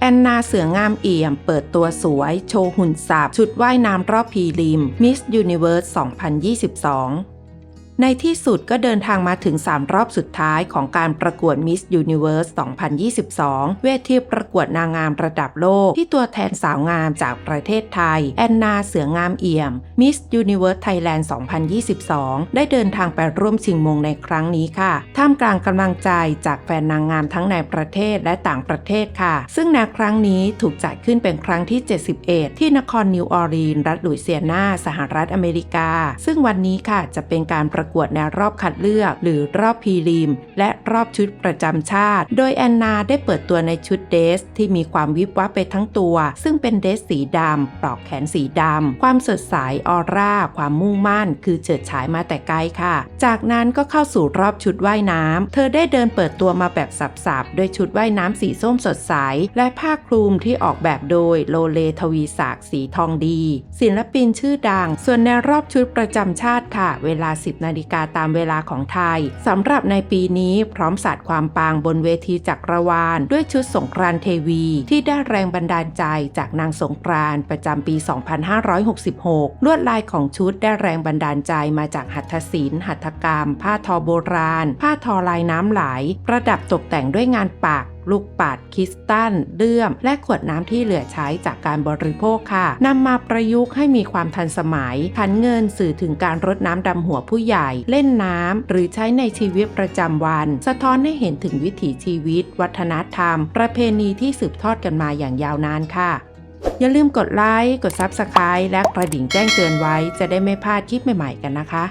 แอนนาเสืองามเอี่ยม เปิดตัวสวย โชว์หุ่นสับชุดว่ายน้ำรอบพรีลิมมิสยูนิเวิร์ส 2022 ในที่สุดก็เดินทางมาถึง 3 รอบสุดท้ายของการประกวด Miss Universe 2022 เวทีประกวดนางงามระดับโลก ที่ตัวแทนสาวงามจากประเทศไทย แอนนาเสืองามเอี่ยม Miss Universe Thailand 2022 ได้เดินทางไปร่วมชิงมงในครั้งนี้ค่ะ ท่ามกลางกำลังใจจากแฟนนางงามทั้งในประเทศและต่างประเทศค่ะ ซึ่งในครั้งนี้ถูกจัดขึ้นเป็นครั้งที่ 71 ที่นครนิวออร์ลีนส์รัฐลุยเซียนา สหรัฐอเมริกา ซึ่งวันนี้ค่ะจะเป็นการประกวดในรอบคัดเลือก หรือรอบพรีลิมและรอบชุดประจำชาติ โดยแอนนาได้เปิดตัวในชุดเดรสที่มีความวิบวับไปทั้งตัว ซึ่งเป็นเดรสสีดำปลอกแขนสีดำ ความสดใสออร่า ความมุ่งมั่น คือเฉิดฉายมาแต่ไกลค่ะ จากนั้นก็เข้าสู่รอบชุดว่ายน้ำ เธอได้เดินเปิดตัวมาแบบสับๆด้วยชุดว่ายน้ำสีส้มสดใส และผ้าคลุมที่ออกแบบโดยโลเลทวีศักดิ์สีทองดี ศิลปินชื่อดัง ส่วนในรอบชุดประจำชาติค่ะ เวลา 10 นาฬิกาตามเวลาของไทยสำหรับในปีนี้พร้อมสาดความปางบนเวทีจักรวาล ด้วยชุดสงกรานเทวี ที่ได้แรงบันดาลใจจากนางสงกรานประจำปี 2566 ลวดลายของชุดได้แรงบันดาลใจมาจากหัตถศิลป์หัตถกรรม ผ้าทอโบราณ ผ้าทอลายน้ำไหล ประดับตกแต่งด้วยงานปัก ลูกปัดคริสตัลเลื่อม และขวดน้ำที่เหลือใช้จากการบริโภคค่ะนำมาประยุกต์ให้มีความทันสมัยผันเงินสื่อถึงการรดน้ำดำหัวผู้ใหญ่ เล่นน้ำหรือใช้ในชีวิตประจำวัน สะท้อนให้เห็นถึงวิถีชีวิต วัฒนธรรม ประเพณีที่สืบทอดกันมาอย่างยาวนานค่ะอย่าลืมกดไลค์ กด Subscribe และกระดิ่งแจ้งเตือนไว้ จะได้ไม่พลาดคลิปใหม่ๆกันนะคะ